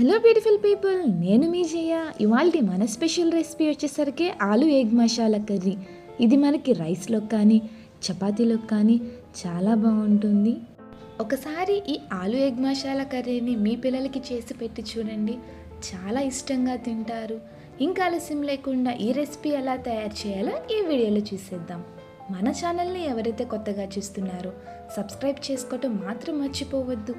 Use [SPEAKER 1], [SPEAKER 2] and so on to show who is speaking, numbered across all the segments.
[SPEAKER 1] Hello beautiful people నేను మీ జయ. ఇవాళ మన స్పెషల్ రెసిపీ వచ్చేసరికి ఆలు ఎగ్ మసాలా కర్రీ. ఇది మనకి రైస్లో కానీ చపాతీలో కానీ చాలా బాగుంటుంది. ఒకసారి ఈ ఆలు ఎగ్ మసాలా కర్రీని మీ పిల్లలకి చేసి పెట్టి చూడండి. చాలా ఇష్టంగా తింటారు. ఇంకా ఆలస్యం లేకుండా ఈ రెసిపీ ఎలా తయారు చేయాలో ఈ వీడియోలో చూసేద్దాం. మన ఛానల్ని ఎవరైతే కొత్తగా చూస్తున్నారో సబ్స్క్రైబ్ చేసుకోవటం మాత్రం మర్చిపోవద్దు.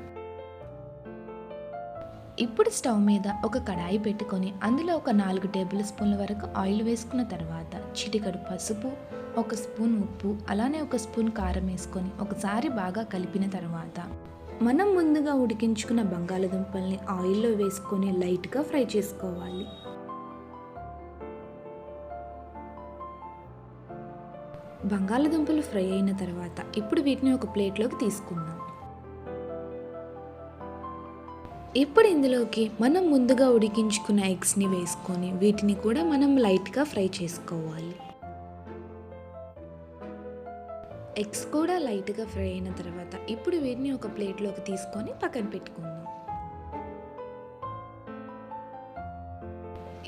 [SPEAKER 1] ఇప్పుడు స్టవ్ మీద ఒక కడాయి పెట్టుకొని అందులో ఒక నాలుగు టేబుల్ స్పూన్ల వరకు ఆయిల్ వేసుకున్న తర్వాత చిటికడు పసుపు ఒక స్పూన్ ఉప్పు అలానే ఒక స్పూన్ కారం వేసుకొని ఒకసారి బాగా కలిపిన తర్వాత మనం ముందుగా ఉడికించుకున్న బంగాళదుంపల్ని ఆయిల్లో వేసుకొని లైట్గా ఫ్రై చేసుకోవాలి. బంగాళదుంపలు ఫ్రై అయిన తర్వాత ఇప్పుడు వీటిని ఒక ప్లేట్లోకి తీసుకుందాం. ఇప్పుడు ఇందులోకి మనం ముందుగా ఉడికించుకున్న ఎగ్స్ని వేసుకొని వీటిని కూడా మనం లైట్గా ఫ్రై చేసుకోవాలి. ఎగ్స్ కూడా లైట్గా ఫ్రై అయిన తర్వాత ఇప్పుడు వీటిని ఒక ప్లేట్లోకి తీసుకొని పక్కన పెట్టుకుందాం.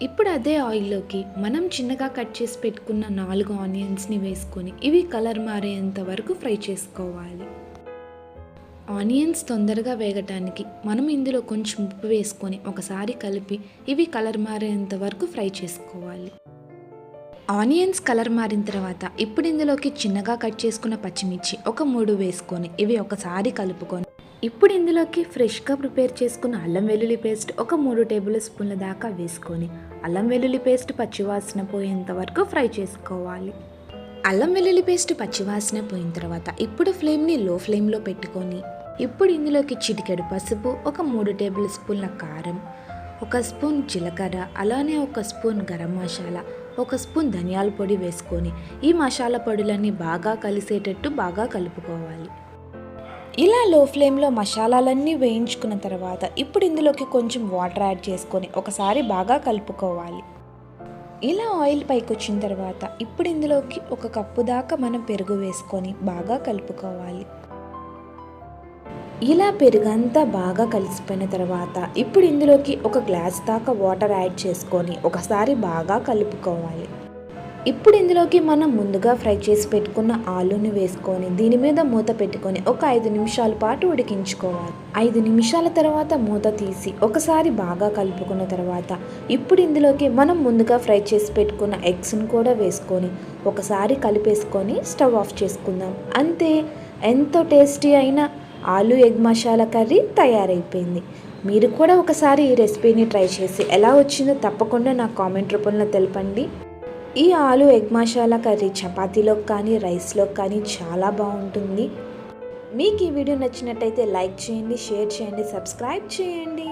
[SPEAKER 1] ఇప్పుడు అదే ఆయిల్లోకి మనం చిన్నగా కట్ చేసి పెట్టుకున్న నాలుగు ఆనియన్స్ని వేసుకొని ఇవి కలర్ మారేంత వరకు ఫ్రై చేసుకోవాలి. ఆనియన్స్ తొందరగా వేగటానికి మనం ఇందులో కొంచెం ఉప్పు వేసుకొని ఒకసారి కలిపి ఇవి కలర్ మారేంత వరకు ఫ్రై చేసుకోవాలి. ఆనియన్స్ కలర్ మారిన తర్వాత ఇప్పుడు ఇందులోకి చిన్నగా కట్ చేసుకున్న పచ్చిమిర్చి ఒక మూడు వేసుకొని ఇవి ఒకసారి కలుపుకొని ఇప్పుడు ఇందులోకి ఫ్రెష్గా ప్రిపేర్ చేసుకున్న అల్లం వెల్లుల్లి పేస్ట్ ఒక మూడు టేబుల్ స్పూన్ల దాకా వేసుకొని అల్లం వెల్లుల్లి పేస్ట్ పచ్చివాసన పోయేంత వరకు ఫ్రై చేసుకోవాలి. అల్లం వెల్లుల్లి పేస్ట్ పచ్చివాసన పోయిన తర్వాత ఇప్పుడు ఫ్లేమ్ని లో ఫ్లేమ్లో పెట్టుకొని ఇప్పుడు ఇందులోకి చిటికెడు పసుపు ఒక మూడు టేబుల్ స్పూన్ల కారం ఒక స్పూన్ జీలకర్ర అలానే ఒక స్పూన్ గరం మసాలా ఒక స్పూన్ ధనియాల పొడి వేసుకొని ఈ మసాలా పొడులన్నీ బాగా కలిసేటట్టు బాగా కలుపుకోవాలి. ఇలా లో ఫ్లేమ్లో మసాలాలన్నీ వేయించుకున్న తర్వాత ఇప్పుడు ఇందులోకి కొంచెం వాటర్ యాడ్ చేసుకొని ఒకసారి బాగా కలుపుకోవాలి. ఇలా ఆయిల్ పైకి వచ్చిన తర్వాత ఇప్పుడు ఇందులోకి ఒక కప్పు దాకా మనం పెరుగు వేసుకొని బాగా కలుపుకోవాలి. ఇలా పెరుగంతా బాగా కలిసిపోయిన తర్వాత ఇప్పుడు ఇందులోకి ఒక గ్లాస్ దాకా వాటర్ యాడ్ చేసుకొని ఒకసారి బాగా కలుపుకోవాలి. ఇప్పుడు ఇందులోకి మనం ముందుగా ఫ్రై చేసి పెట్టుకున్న ఆలూని వేసుకొని దీని మీద మూత పెట్టుకొని ఒక ఐదు నిమిషాల పాటు ఉడికించుకోవాలి. ఐదు నిమిషాల తర్వాత మూత తీసి ఒకసారి బాగా కలుపుకున్న తర్వాత ఇప్పుడు ఇందులోకి మనం ముందుగా ఫ్రై చేసి పెట్టుకున్న ఎగ్స్ను కూడా వేసుకొని ఒకసారి కలిపేసుకొని స్టవ్ ఆఫ్ చేసుకుందాం. అంతే ఎంతో టేస్టీ అయిన ఆలు ఎగ్ మసాలా కర్రీ తయారైపోయింది. మీరు కూడా ఒకసారి ఈ రెసిపీని ట్రై చేసి ఎలా వచ్చిందో తప్పకుండా నా కామెంట్ రూపంలో తెలపండి. ఈ ఆలు ఎగ్ మసాలా కర్రీ చపాతీలో కానీ రైస్లో కానీ చాలా బాగుంటుంది. మీకు ఈ వీడియో నచ్చినట్టయితే లైక్ చేయండి షేర్ చేయండి సబ్స్క్రైబ్ చేయండి.